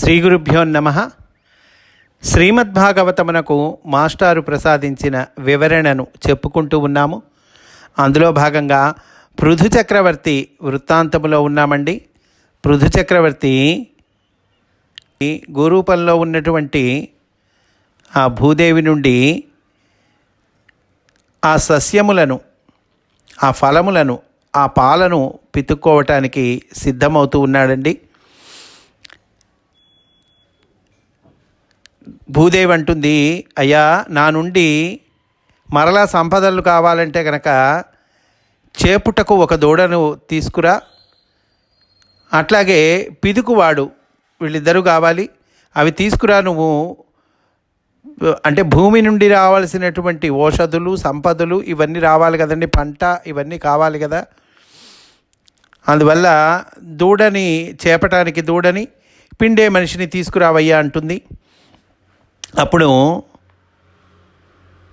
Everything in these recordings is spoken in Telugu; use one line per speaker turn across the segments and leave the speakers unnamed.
శ్రీ గురుభ్యో నమ. శ్రీమద్భాగవతమునకు మాస్టారు ప్రసాదించిన వివరణను చెప్పుకుంటూ ఉన్నాము. అందులో భాగంగా పృథు చక్రవర్తి వృత్తాంతములో ఉన్నామండి. పృథు చక్రవర్తి గురూపంలో ఉన్నటువంటి ఆ భూదేవి నుండి ఆ సస్యములను ఆ ఫలములను ఆ పాలను పితుక్కోవటానికి సిద్ధమవుతూ ఉన్నాడండి. భూదేవి అంటుంది అయ్యా నా నుండి మరలా సంపదలు కావాలంటే కనుక చేపుటకు ఒక దూడను తీసుకురా. అట్లాగే పిదుకువాడు వీళ్ళిద్దరూ కావాలి. అవి తీసుకురా నువ్వు. అంటే భూమి నుండి రావాల్సినటువంటి ఔషధులు సంపదలు ఇవన్నీ రావాలి కదండి. పంట ఇవన్నీ కావాలి కదా. అందువల్ల దూడని చేపటానికి దూడని పిండే మనిషిని తీసుకురావయ్యా అంటుంది. అప్పుడు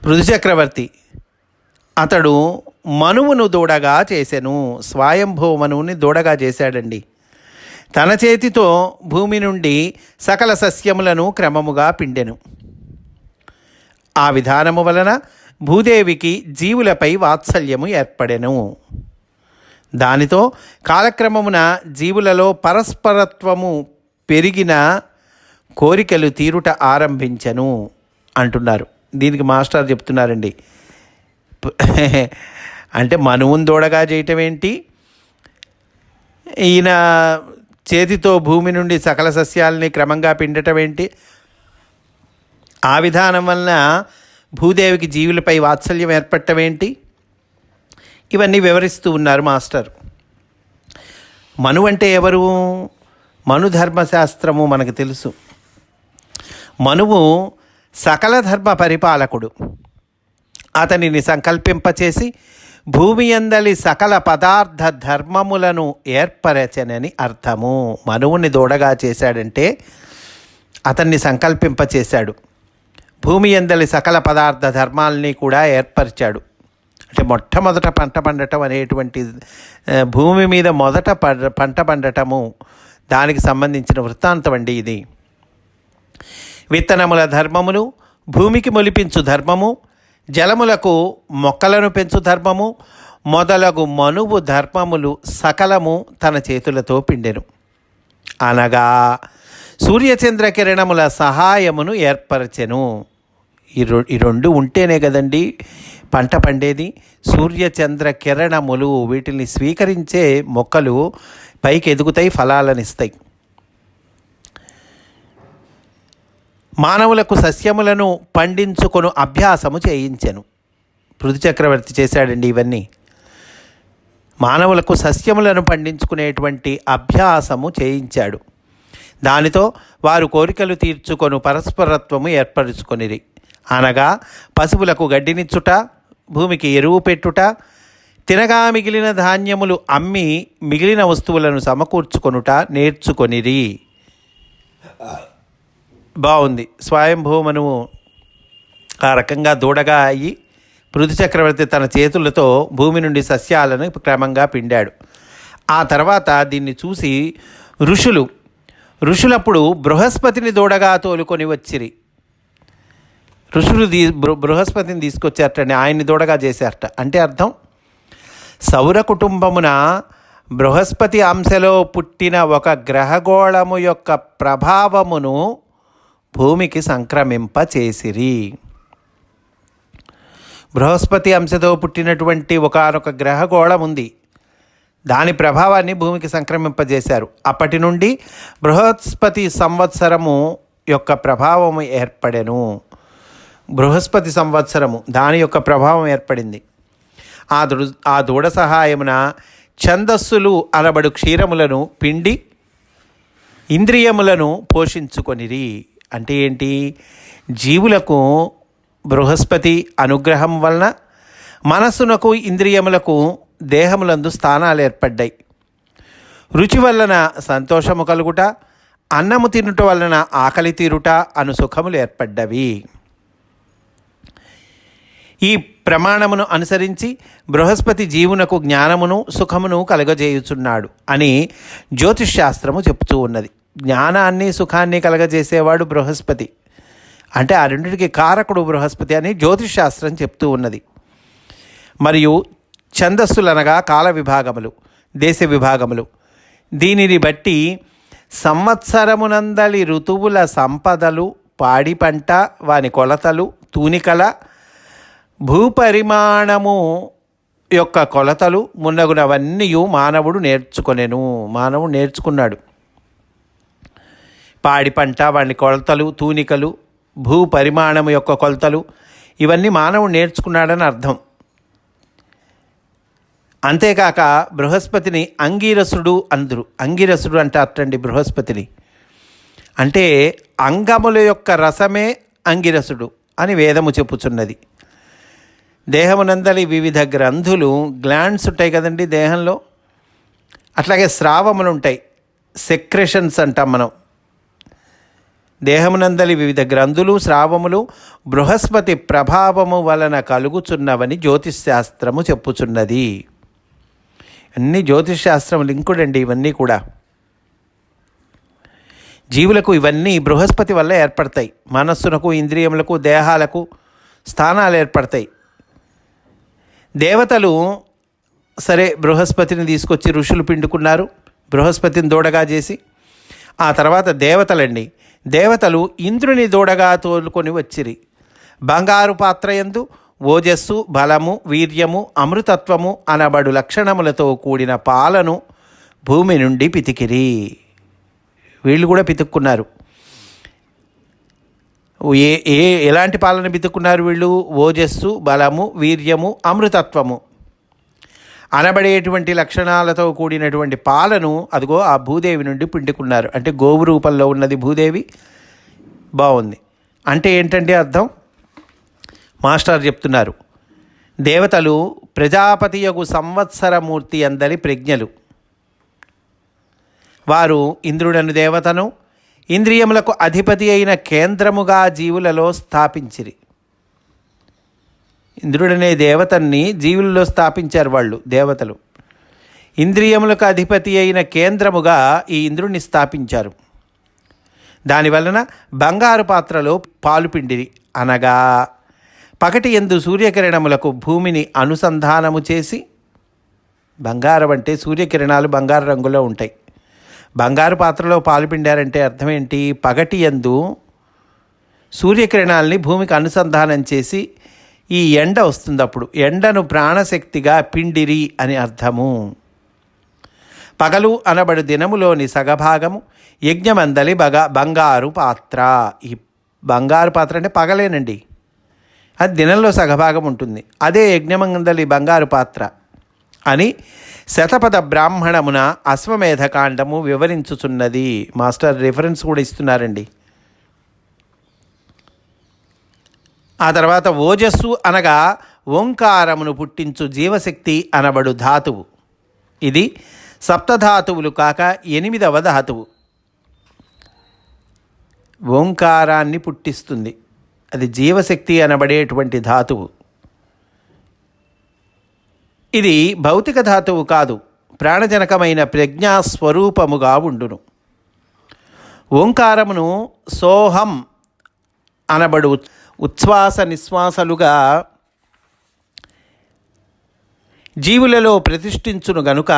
పృథుచక్రవర్తి అతడు మనువును దూడగా చేసెను స్వయంభూ మనువుని దూడగా చేశాడండి. తన చేతితో భూమి నుండి సకల సస్యములను క్రమముగా పిండెను. ఆ విధానము వలన భూదేవికి జీవులపై వాత్సల్యము ఏర్పడెను. దానితో కాలక్రమమున జీవులలో పరస్పరత్వము పెరిగిన కోరికలు తీరుట ఆరంభించను అంటున్నారు. దీనికి మాస్టర్ చెప్తున్నారండి. అంటే మనువును దూడగా చేయటం ఏంటి? ఈయన చేతితో భూమి నుండి సకల సస్యాలని క్రమంగా పిండటం ఏంటి? ఆ విధానం వలన భూదేవికి జీవులపై వాత్సల్యం ఏర్పడటం ఏంటి? ఇవన్నీ వివరిస్తూ ఉన్నారు మాస్టర్. మను అంటే ఎవరు? మను ధర్మశాస్త్రము మనకు తెలుసు. మనువు సకల ధర్మ పరిపాలకుడు. అతనిని సంకల్పింపచేసి భూమి అందలి సకల పదార్థ ధర్మములను ఏర్పరచనని అర్థము. మనువుని దూడగా చేశాడంటే అతన్ని సంకల్పింపచేశాడు. భూమి అందలి సకల పదార్థ ధర్మాలని కూడా ఏర్పరిచాడు. అంటే మొట్టమొదట పంట పండటం అనేటువంటి భూమి మీద మొదట ప- పంట పండటము దానికి సంబంధించిన వృత్తాంతం అండి ఇది. విత్తనముల ధర్మములు భూమికి మొలిపించు ధర్మము జలములకు మొక్కలను పెంచు ధర్మము మొదలగు మనువు ధర్మములు సకలము తన చేతులతో పిండెను. అనగా సూర్యచంద్ర కిరణముల సహాయమును ఏర్పరచెను. ఈ రొ ఈ రెండు ఉంటేనే కదండి పంట పండేది. సూర్యచంద్ర కిరణములు వీటిని స్వీకరించే మొక్కలు పైకి ఎదుగుతాయి ఫలాలనిస్తాయి. మానవులకు సస్యములను పండించుకొను అభ్యాసము చేయించెను. పృథు చక్రవర్తి చేశాడండి ఇవన్నీ. మానవులకు సస్యములను పండించుకునేటువంటి అభ్యాసము చేయించాడు. దానితో వారు కోరికలు తీర్చుకొను పరస్పరత్వము ఏర్పరుచుకొనిరి. అనగా పశువులకు గడ్డినిచ్చుట భూమికి ఎరువు పెట్టుట తినగా మిగిలిన ధాన్యములు అమ్మి మిగిలిన వస్తువులను సమకూర్చుకొనుట నేర్చుకొనిరి. బాగుంది. స్వయంభూమనువు ఆ రకంగా దూడగా అయ్యి పృథు చక్రవర్తి తన చేతులతో భూమి నుండి సస్యాలను క్రమంగా పిండాడు. ఆ తర్వాత దీన్ని చూసి ఋషులు ఋషులప్పుడు బృహస్పతిని దూడగా తోలుకొని వచ్చిరి. ఋషులు దీ బృ- బృహస్పతిని తీసుకొచ్చారటండి ఆయన్ని దూడగా చేశారట. అంటే అర్థం? సౌర కుటుంబమున బృహస్పతి అంశలో పుట్టిన ఒక గ్రహగోళము యొక్క ప్రభావమును భూమికి సంక్రమింపచేసిరి బృహస్పతి అంశతో పుట్టినటువంటి ఒకనొక గ్రహగోళం ఉంది. దాని ప్రభావాన్ని భూమికి సంక్రమింపజేశారు అప్పటి నుండి బృహస్పతి సంవత్సరము యొక్క ప్రభావము ఏర్పడెను. బృహస్పతి సంవత్సరము దాని యొక్క ప్రభావం ఏర్పడింది. ఆ దృ ఆ దూడ సహాయమున ఛందస్సులు అనబడు క్షీరములను పిండి ఇంద్రియములను పోషించుకొనిరి. అంటే ఏంటి? జీవులకు బృహస్పతి అనుగ్రహం వలన మనస్సునకు ఇంద్రియములకు దేహములందు స్థానాలు ఏర్పడ్డాయి. రుచి వలన సంతోషము కలుగుట అన్నము తినుట వలన ఆకలి తీరుట అను సుఖములు ఏర్పడ్డవి. ఈ ప్రమాణమును అనుసరించి బృహస్పతి జీవునకు జ్ఞానమును సుఖమును కలగజేయుచున్నాడు అని జ్యోతిష్ శాస్త్రము చెప్తూ ఉన్నది. జ్ఞానాన్ని సుఖాన్ని కలగజేసేవాడు బృహస్పతి. అంటే ఆ రెండింటికి కారకుడు బృహస్పతి అని జ్యోతిష్ శాస్త్రం చెప్తూ ఉన్నది. మరియు ఛందస్సులనగా కాల విభాగములు దేశ విభాగములు. దీనిని బట్టి సంవత్సరమునందలి ఋతువుల సంపదలు పాడి పంట వాని కొలతలు తూనికల భూపరిమాణము యొక్క కొలతలు మున్నగునవన్నీ మానవుడు నేర్చుకొనెను. మానవుడు నేర్చుకున్నాడు. పాడి పంట వాని కొలతలు తూనికలు భూ పరిమాణము యొక్క కొలతలు ఇవన్నీ మానవుడు నేర్చుకున్నాడని అర్థం. అంతేకాక బృహస్పతిని అంగీరసుడు అందరు. అంగిరసుడు అట్టండి బృహస్పతిని. అంటే అంగముల యొక్క రసమే అంగిరసుడు అని వేదము చెప్పుచున్నది. దేహమునందలి వివిధ గ్రంథులు గ్లాండ్స్ ఉంటాయి కదండి దేహంలో? అట్లాగే స్రావములు ఉంటాయి. సెక్రెషన్స్ అంటాం మనం. దేహమునందలి వివిధ గ్రంథులు స్రావములు బృహస్పతి ప్రభావము వలన కలుగుచున్నవని జ్యోతిశాస్త్రము చెప్పుచున్నది. అన్ని జ్యోతిష్ శాస్త్రం లింకుడండి ఇవన్నీ కూడా. జీవులకు ఇవన్నీ బృహస్పతి వల్ల ఏర్పడతాయి. మనస్సునకు ఇంద్రియములకు దేహాలకు స్థానాలు ఏర్పడతాయి. దేవతలు సరే బృహస్పతిని తీసుకొచ్చి ఋషులు పిండుకున్నారు బృహస్పతిని దూడగా చేసి ఆ తర్వాత దేవతలండి. దేవతలు ఇంద్రుని దూడగా తోలుకొని వచ్చిరి. బంగారు పాత్రయందు ఓజస్సు బలము వీర్యము అమృతత్వము అనబడు లక్షణములతో కూడిన పాలను భూమి నుండి పితికిరి. వీళ్ళు కూడా పితుక్కున్నారు. ఏ ఏ ఎలాంటి పాలన పితుక్కున్నారు వీళ్ళు? ఓజస్సు బలము వీర్యము అమృతత్వము. అనబడేటువంటి లక్షణాలతో కూడినటువంటి పాలను అదిగో ఆ భూదేవి నుండి పిండుకున్నారు. అంటే గోవు రూపంలో ఉన్నది భూదేవి. బాగుంది. అంటే ఏంటంటే అర్థం? మాస్టర్ చెప్తున్నారు. దేవతలు ప్రజాపతి యొక్క సంవత్సరమూర్తి అందరి ప్రజ్ఞలు. వారు ఇంద్రుడను దేవతను ఇంద్రియములకు అధిపతి అయిన కేంద్రముగా జీవులలో స్థాపించిరి. ఇంద్రుడనే దేవతన్ని జీవుల్లో స్థాపించారు వాళ్ళు దేవతలు. ఇంద్రియములకు అధిపతి అయిన కేంద్రముగా ఈ ఇంద్రుడిని స్థాపించారు. దానివలన బంగారు పాత్రలో పాలు పిండిరి అనగా పగటి ఎందు సూర్యకిరణములకు భూమిని అనుసంధానము చేసి బంగారం అంటే సూర్యకిరణాలు బంగారు రంగులో ఉంటాయి. బంగారు పాత్రలో పాలు పిండారంటే అర్థం ఏంటి? పగటి ఎందు సూర్యకిరణాలని భూమికి అనుసంధానం చేసి ఈ ఎండ వస్తుంది అప్పుడు ఎండను ప్రాణశక్తిగా పిండిరి అని అర్థము. పగలు అనబడు దినములోని సగభాగము యజ్ఞమందలి బగ బంగారు పాత్ర. ఈ బంగారు పాత్ర అంటే పగలేనండి. అది దినంలో సగభాగం ఉంటుంది. అదే యజ్ఞమందలి బంగారు పాత్ర అని శతపథ బ్రాహ్మణమున అశ్వమేధకాండము వివరించుచున్నది. మాస్టర్ రిఫరెన్స్ కూడా ఇస్తున్నారండి. ఆ తర్వాత ఓజస్సు అనగా ఓంకారమును పుట్టించు జీవశక్తి అనబడు ధాతువు. ఇది సప్తధాతువులు కాక ఎనిమిదవ ధాతువు. ఓంకారాన్ని పుట్టిస్తుంది. అది జీవశక్తి అనబడేటువంటి ధాతువు. ఇది భౌతిక ధాతువు కాదు ప్రాణజనకమైన ప్రజ్ఞా స్వరూపముగా ఉండును. ఓంకారమును సోహం అనబడు ఉచ్ఛ్వాస నిశ్వాసలుగా జీవులలో ప్రతిష్ఠించును గనుక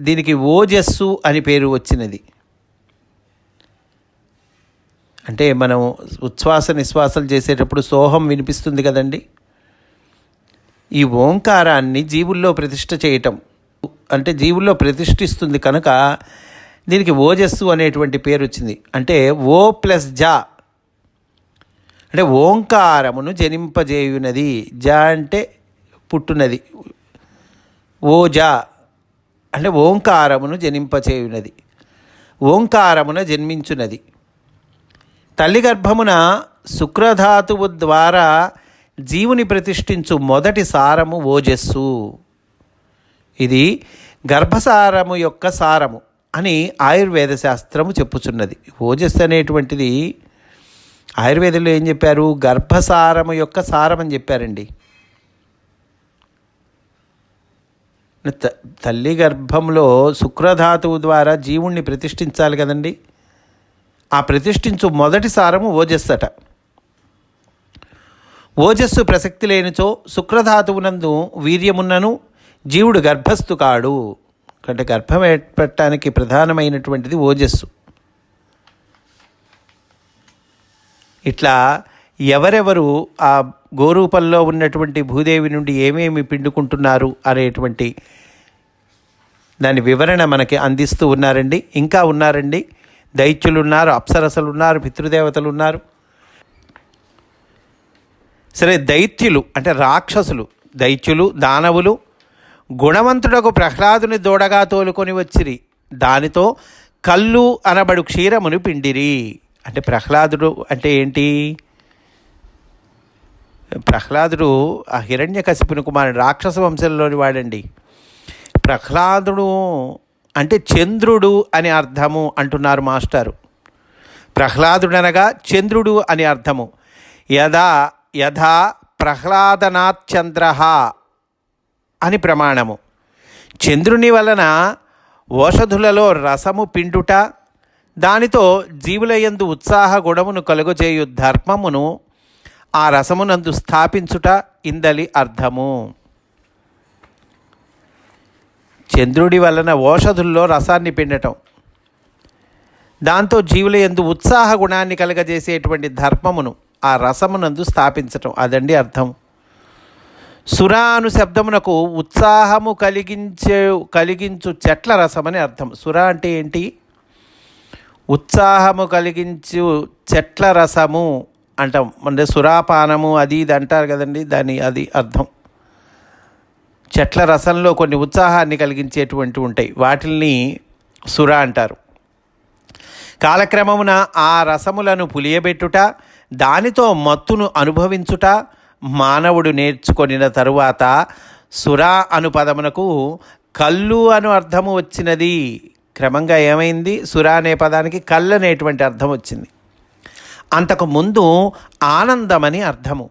దీనికి ఓజస్సు అని పేరు వచ్చినది. అంటే మనం ఉచ్ఛ్వాస నిశ్వాసాలు చేసేటప్పుడు సోహం వినిపిస్తుంది కదండి. ఈ ఓంకారాన్ని జీవుల్లో ప్రతిష్ఠ చేయటం అంటే జీవుల్లో ప్రతిష్ఠిస్తుంది కనుక దీనికి ఓజస్సు అనేటువంటి పేరు వచ్చింది. అంటే ఓ ప్లస్ జా అంటే ఓంకారమును జనింపజేయునది. జ అంటే పుట్టునది. ఓజా అంటే ఓంకారమును జనింపచేయునది. ఓంకారమున జన్మించునది. తల్లి గర్భమున శుక్రధాతువు ద్వారా జీవుని ప్రతిష్ఠించు మొదటి సారము ఓజస్సు. ఇది గర్భసారము యొక్క సారము అని ఆయుర్వేద శాస్త్రము చెప్పుచున్నది. ఓజస్సు అనేటువంటిది ఆయుర్వేదంలో ఏం చెప్పారు? గర్భసారము యొక్క సారం అని చెప్పారండి. త- తల్లి గర్భంలో శుక్రధాతువు ద్వారా జీవుణ్ణి ప్రతిష్ఠించాలి కదండి. ఆ ప్రతిష్ఠించు మొదటి సారము ఓజస్సట. ఓజస్సు ప్రసక్తి లేనిచో శుక్రధాతువునందు వీర్యమున్నను జీవుడు గర్భస్థు కాడు అంటే గర్భం ఏర్పడటానికి ప్రధానమైనటువంటిది ఓజస్సు. ఇట్లా ఎవరెవరు ఆ గోరూపంలో ఉన్నటువంటి భూదేవి నుండి ఏమేమి పిండుకుంటున్నారు అనేటువంటి దాని వివరణ మనకి అందిస్తూ ఉన్నారండి. ఇంకా ఉన్నారండి. దైత్యులు ఉన్నారు అప్సరసలు ఉన్నారు పితృదేవతలు ఉన్నారు సరే దైత్యులు అంటే రాక్షసులు దైత్యులు దానవులు గుణవంతుడకు ప్రహ్లాదుని దూడగా తోలుకొని వచ్చిరి. దానితో కళ్ళు అనబడు క్షీరమును పిండిరి. అంటే ప్రహ్లాదుడు అంటే ఏంటి? ప్రహ్లాదుడు ఆ హిరణ్య కసిపుని కుమారుడు రాక్షస వంశంలోని వాడండి. ప్రహ్లాదుడు అంటే చంద్రుడు అని అర్థము అంటున్నారు మాస్టారు. ప్రహ్లాదుడనగా చంద్రుడు అని అర్థము. యథా యథా ప్రహ్లాదనాథ్ చంద్ర అని ప్రమాణము. చంద్రుని వలన ఓషధులలో రసము పిండుట దానితో జీవులయందు ఉత్సాహ గుణమును కలుగజేయు ధర్మమును ఆ రసమునందు స్థాపించుట ఇందలి అర్థము. చంద్రుడి వలన ఓషధుల్లో రసాన్ని పిండటం. దాంతో జీవుల ఎందు ఉత్సాహ గుణాన్ని కలగజేసేటువంటి ధర్మమును ఆ రసమునందు స్థాపించటం. అదండి అర్థం. సురా అను శబ్దమునకు ఉత్సాహము కలిగించే కలిగించు చెట్ల రసమని అర్థం. సుర అంటే ఏంటి? ఉత్సాహము కలిగించు చెట్ల రసము అంటాం. అంటే సురాపానము అది ఇది అంటారు కదండి దాని అది అర్థం. చెట్ల రసంలో కొన్ని ఉత్సాహాన్ని కలిగించేటువంటి ఉంటాయి. వాటిల్ని సుర అంటారు. కాలక్రమమున ఆ రసములను పులియబెట్టుట దానితో మత్తును అనుభవించుట మానవుడు నేర్చుకొనిన తరువాత సురా అను పదమునకు కళ్ళు అను అర్థము వచ్చినది. క్రమంగా ఏమైంది? సురా అనే పదానికి కళ్ళు అనేటువంటి అర్థం వచ్చింది. అంతకు ముందు ఆనందమని అర్థము.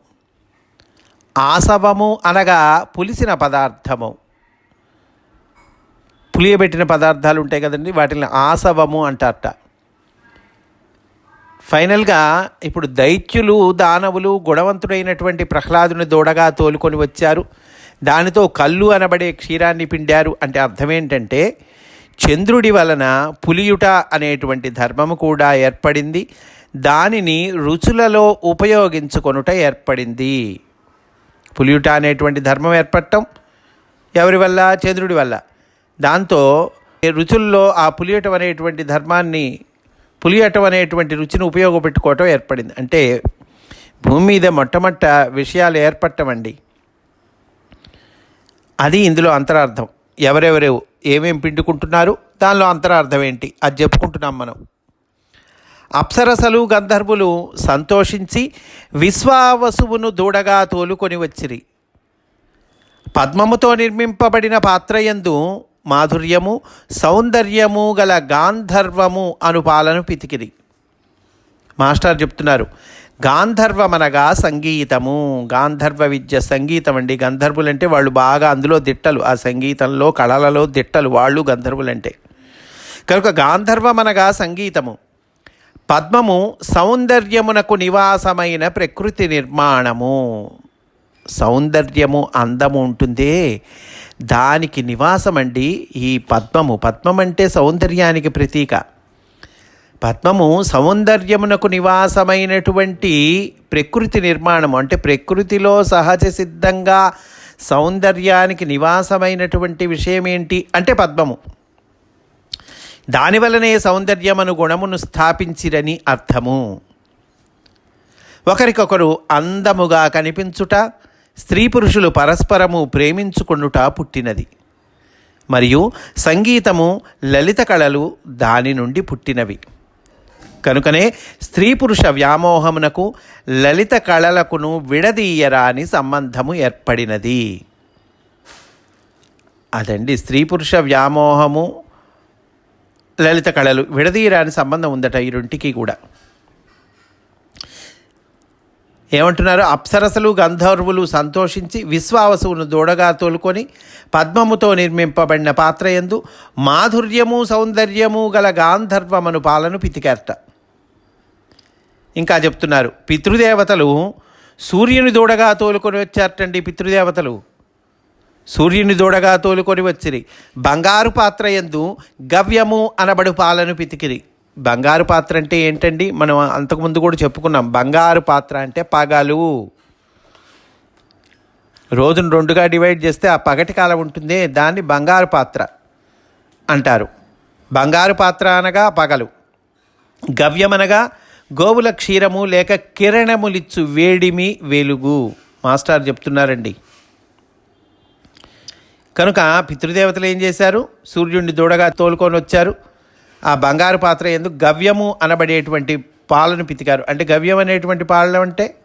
ఆసవము అనగా పులిసిన పదార్థము. పులియబెట్టిన పదార్థాలు ఉంటాయి కదండి వాటిని ఆసవము అంటారట. ఫైనల్గా ఇప్పుడు దైత్యులు దానవులు గుణవంతుడైనటువంటి ప్రహ్లాదుని దూడగా తోలుకొని వచ్చారు. దానితో కళ్ళు అనబడే క్షీరాన్ని పిండారు. అంటే అర్థం ఏంటంటే చంద్రుడి వలన పులియుట అనేటువంటి ధర్మము కూడా ఏర్పడింది. దానిని రుచులలో ఉపయోగించుకొనుట ఏర్పడింది. పులియుట అనేటువంటి ధర్మం ఏర్పడటం ఎవరి వల్ల? చంద్రుడి వల్ల. దాంతో రుచుల్లో ఆ పులియటం అనేటువంటి ధర్మాన్ని పులియటం అనేటువంటి రుచిని ఉపయోగపెట్టుకోవటం ఏర్పడింది. అంటే భూమి మీద మొట్టమొట్ట విషయాలు ఏర్పడటమండి అది ఇందులో అంతరార్థం. ఎవరెవరు ఏమేం పిండుకుంటున్నారు? దానిలో అంతరార్థం ఏంటి? అది చెప్పుకుంటున్నాం మనం. అప్సరసలు గంధర్వులు సంతోషించి విశ్వావసువును దూడగా తోలుకొని వచ్చిరి. పద్మముతో నిర్మింపబడిన పాత్రయందు మాధుర్యము సౌందర్యము గల గాంధర్వము అను పాలను పితికిరి. మాస్టర్ చెప్తున్నారు గాంధర్వమనగా సంగీతము. గాంధర్వ విద్య సంగీతం అండి గంధర్వులంటే వాళ్ళు బాగా అందులో దిట్టలు. ఆ సంగీతంలో కళలలో దిట్టలు. వాళ్ళు గంధర్వులంటే. కనుక గాంధర్వమనగా సంగీతము. పద్మము సౌందర్యమునకు నివాసమైన ప్రకృతి నిర్మాణము. సౌందర్యము అందము ఉంటుందే. దానికి నివాసం అండి ఈ పద్మము. పద్మం అంటే సౌందర్యానికి ప్రతీక. పద్మము సౌందర్యమునకు నివాసమైనటువంటి ప్రకృతి నిర్మాణము. అంటే ప్రకృతిలో సహజ సిద్ధంగా సౌందర్యానికి నివాసమైనటువంటి విషయం ఏంటి? అంటే పద్మము. దానివలనే సౌందర్యమను గుణమును స్థాపించిరని అర్థము. ఒకరికొకరు అందముగా కనిపించుట స్త్రీ పురుషులు పరస్పరము ప్రేమించుకొనుట పుట్టినది. మరియు సంగీతము లలిత కళలు దాని నుండి పుట్టినవి. కనుకనే స్త్రీ పురుష వ్యామోహమునకు లలిత కళలకును విడదీయరాని సంబంధము ఏర్పడినది. అదండి స్త్రీ పురుష వ్యామోహము లలిత కళలు విడదీయరాని సంబంధం ఉందట ఈ రెంటికి కూడా. ఏమంటున్నారు? అప్సరసలు గంధర్వులు సంతోషించి విశ్వావసువును దూడగా తోలుకొని పద్మముతో నిర్మింపబడిన పాత్ర ఎందు మాధుర్యము సౌందర్యము గల గాంధర్వమను పాలను పితికేరట. ఇంకా చెప్తున్నారు పితృదేవతలు సూర్యుని దూడగా తోలుకొని వచ్చారటండి పితృదేవతలు. సూర్యుని దూడగా తోలుకొని వచ్చిరి. బంగారు పాత్ర ఎందు గవ్యము అనబడు పాలను పితికిరి. బంగారు పాత్ర అంటే ఏంటండి? మనం అంతకుముందు కూడా చెప్పుకున్నాం బంగారు పాత్ర అంటే పగలు. రోజును రెండుగా డివైడ్ చేస్తే ఆ పగటి కాలం ఉంటుంది దాన్ని బంగారు పాత్ర అంటారు. బంగారు పాత్ర అనగా పగలు. గవ్యమనగా గోవుల క్షీరము లేక కిరణములిచ్చు వేడిమి వెలుగు. మాస్టర్ చెప్తున్నారండి. కనుక పితృదేవతలు ఏం చేశారు? సూర్యుడిని దూడగా తోలుకొని వచ్చారు. ఆ బంగారు పాత్ర ఎందుకు గవ్యము అనబడేటువంటి పాలను పితికారు. అంటే గవ్యం అనేటువంటి పాలన అంటే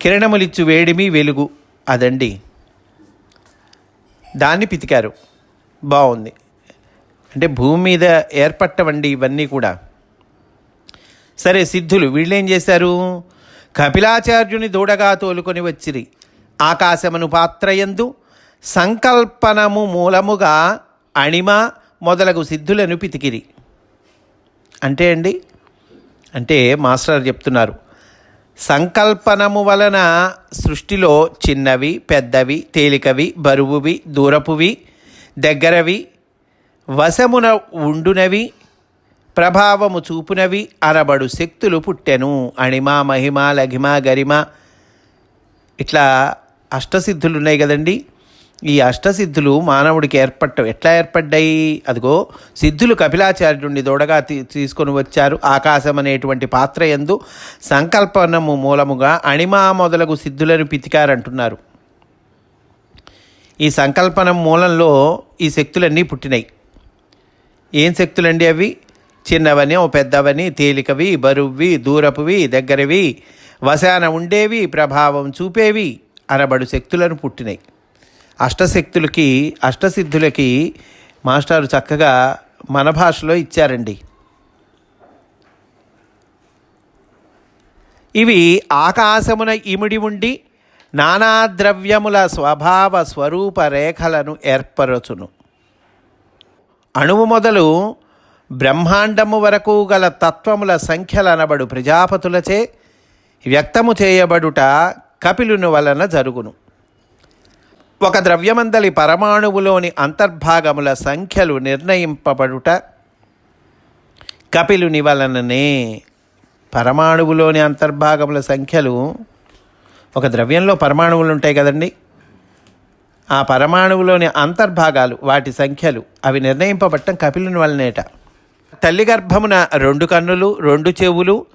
కిరణములిచ్చు వేడిమి వెలుగు అదండి. దాన్ని పితికారు. బాగుంది అంటే భూమి మీద ఏర్పట్టవండి ఇవన్నీ కూడా. సరే సిద్ధులు వీళ్ళేం చేశారు? కపిలాచార్యుని దూడగా తోలుకొని వచ్చిరి. ఆకాశమును పాత్రయందు సంకల్పనము మూలముగా అణిమ మొదలగు సిద్ధులను పితికిరి. అంటే అండి? అంటే మాస్టర్ చెప్తున్నారు. సంకల్పనము వలన సృష్టిలో చిన్నవి పెద్దవి తేలికవి బరువువి దూరపువి దగ్గరవి వశమున ఉండునవి ప్రభావము చూపునవి అనబడు శక్తులు పుట్టెను. అణిమ మహిమ లఘిమ గరిమ. ఇట్లా అష్టసిద్ధులు ఉన్నాయి కదండి. ఈ అష్టసిద్ధులు మానవుడికి ఏర్పడ్డ ఎట్లా ఏర్పడ్డాయి? అదిగో సిద్ధులు కపిలాచార్యుడిని దూడగా తీ తీసుకొని వచ్చారు. ఆకాశం అనేటువంటి పాత్ర ఎందు సంకల్పనము మూలముగా అణిమా మొదలగు సిద్ధులను పితికారంటున్నారు. ఈ సంకల్పనం మూలంలో ఈ శక్తులన్నీ పుట్టినాయి. ఏం శక్తులండి అవి? చిన్నవని ఓ పెద్దవని తేలికవి బరువ్వి దూరపువి దగ్గరవి వశాన ఉండేవి ప్రభావం చూపేవి అనబడు శక్తులను పుట్టినాయి. అష్టశక్తులకి అష్టసిద్ధులకి మాస్టారు చక్కగా మన భాషలో ఇచ్చారండి. ఇవి ఆకాశమున ఇమిడి ఉండి నానా ద్రవ్యముల స్వభావ స్వరూప రేఖలను ఏర్పరచును. అణువు మొదలు బ్రహ్మాండము వరకు గల తత్వముల సంఖ్యలనబడు ప్రజాపతులచే వ్యక్తము చేయబడుట కపిలుని వలన జరుగును. ఒక ద్రవ్యమందలి పరమాణువులోని అంతర్భాగముల సంఖ్యలు నిర్ణయింపబడుట కపిలుని వలననే. పరమాణువులోని అంతర్భాగముల సంఖ్యలు ఒక ద్రవ్యంలో పరమాణువులు ఉంటాయి కదండి. ఆ పరమాణువులోని అంతర్భాగాలు వాటి సంఖ్యలు అవి నిర్ణయింపబట్టం కపిలుని వలనేట. తల్లి గర్భమున రెండు కన్నులు రెండు చెవులు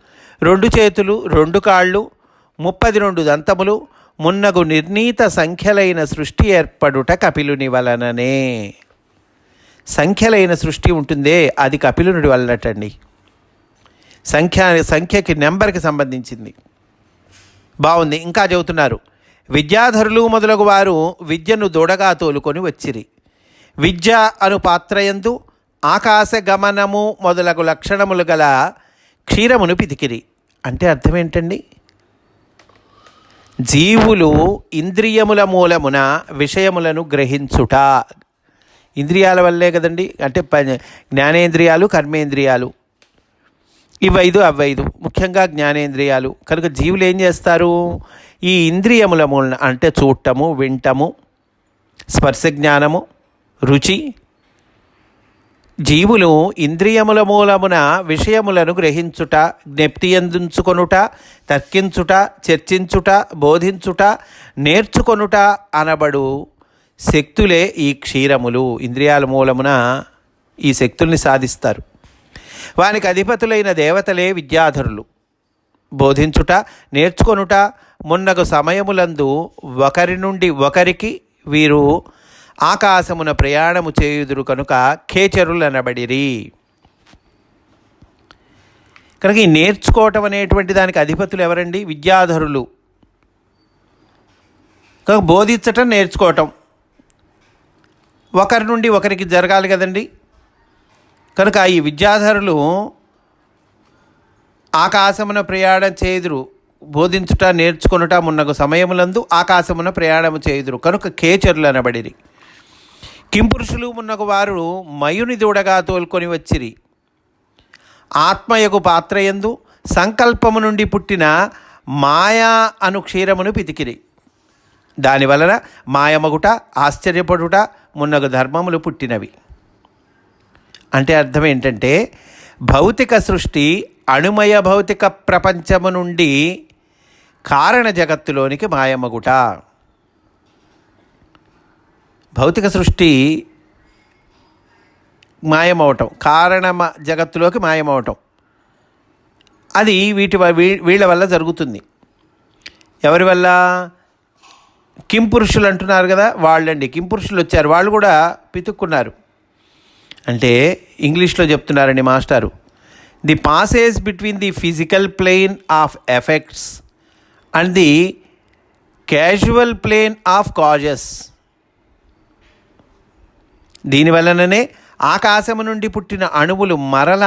రెండు చేతులు రెండు కాళ్ళు ముప్పది రెండు దంతములు మున్నగు నిర్ణీత సంఖ్యలైన సృష్టి ఏర్పడుట కపిలుని వలననే. సంఖ్యలైన సృష్టి ఉంటుందే అది కపిలునుడి వలనటండి. సంఖ్య సంఖ్యకి నెంబర్కి సంబంధించింది. బాగుంది ఇంకా చెబుతున్నారు. విద్యాధరులు మొదలగు వారు విద్యను దూడగా తోలుకొని వచ్చిరి. విద్య అను పాత్రయందు ఆకాశ గమనము మొదలగు లక్షణములు గల క్షీరమును పితికిరి. అంటే అర్థం ఏంటండి జీవులు ఇంద్రియముల మూలమున విషయములను గ్రహించుట. ఇంద్రియాల వల్లే కదండి? అంటే ప జ్ఞానేంద్రియాలు కర్మేంద్రియాలు. ఇవైదు అవైదు ముఖ్యంగా జ్ఞానేంద్రియాలు. కనుక జీవులు ఏం చేస్తారు? ఈ ఇంద్రియముల మూలన అంటే చూడటము వింటము స్పర్శ జ్ఞానము రుచి జీవులు ఇంద్రియముల మూలమున విషయములను గ్రహించుట జ్ఞప్తియందుంచుకొనుట తర్కించుట చర్చించుట బోధించుట నేర్చుకొనుట అనబడు శక్తులే ఈ క్షీరములు. ఇంద్రియాల మూలమున ఈ శక్తుల్ని సాధిస్తారు. వానికి అధిపతులైన దేవతలే విద్యాధరులు. బోధించుట నేర్చుకొనుట మున్నగు సమయములందు ఒకరి నుండి ఒకరికి వీరు ఆకాశమున ప్రయాణము చేయుదురు కనుక ఖేచరులనబడిరి. కనుక ఈ నేర్చుకోవటం అనేటువంటి దానికి అధిపతులు ఎవరండి? విద్యాధరులు. కనుక బోధించటం నేర్చుకోవటం. ఒకరి నుండి ఒకరికి జరగాలి కదండి. కనుక ఈ విద్యాధరులు ఆకాశమున ప్రయాణం చేయుదురు బోధించుట నేర్చుకొనుట మున్నగు సమయములందు ఆకాశమున ప్రయాణము చేయుదురు. కనుక కేచరులు అనబడిరి కింపురుషులు మున్నగు వారు మయుని దూడగా తోల్కొని వచ్చిరి. ఆత్మయకు పాత్రయందు సంకల్పము నుండి పుట్టిన మాయా అను క్షీరమును పితికిరి. దాని వలన మాయమగుట ఆశ్చర్యపడుట మున్నగు ధర్మములు పుట్టినవి. అంటే అర్థం ఏంటంటే భౌతిక సృష్టి అణుమయ భౌతిక ప్రపంచము నుండి కారణ జగత్తులోనికి మాయమగుట. భౌతిక సృష్టి మాయమవటం కారణ జగత్తులోకి మాయమవటం. అది వీటి వ- వీ- వీళ్ళ వల్ల జరుగుతుంది. ఎవరి వల్ల? కింపురుషులు అంటున్నారు కదా వాళ్ళండి. కింపురుషులు వచ్చారు వాళ్ళు కూడా పితుక్కున్నారు. అంటే ఇంగ్లీష్లో చెప్తున్నారండి మాస్టారు the passage between the physical plane of effects and the casual plane of causes. దీనివలననే ఆకాశము నుండి పుట్టిన అణువులు మరల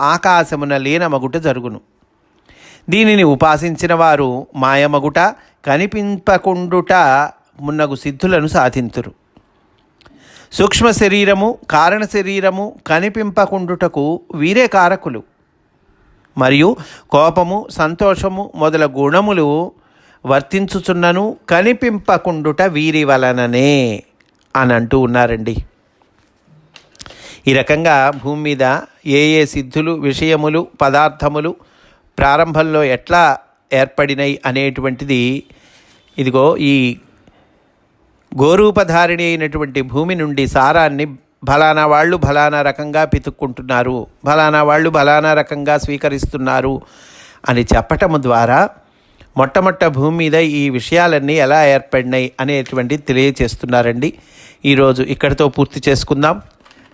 ఆకాశమున లీనమగుట జరుగును. దీనిని ఉపాసించిన వారు మాయమగుట కనిపింపకుండుట మున్నగు సిద్ధులను సాధింతురు. సూక్ష్మ శరీరము కారణ శరీరము కనిపింపకుండుటకు వీరే కారకులు మరియు కోపము సంతోషము మొదల గుణములు వర్తించుచున్నను కనిపింపకుండుట వీరి వలననే అని అంటూ ఉన్నారండి. ఈ రకంగా భూమి మీద ఏ ఏ సిద్ధులు విషయములు పదార్థములు ప్రారంభంలో ఎట్లా ఏర్పడినాయి అనేటువంటిది ఇదిగో ఈ గోరూపధారిణి అయినటువంటి భూమి నుండి సారాన్ని ఫలానా వాళ్ళు ఫలానా రకంగా పితుక్కుంటున్నారు. ఫలానా వాళ్ళు ఫలానా రకంగా స్వీకరిస్తున్నారు అని చెప్పటము ద్వారా మొట్టమొట్ట భూమి మీద ఈ విషయాలన్నీ ఎలా ఏర్పడినాయి అనేటువంటిది తెలియచేస్తున్నారండి. ఈరోజు ఇక్కడితో పూర్తి చేసుకుందాం.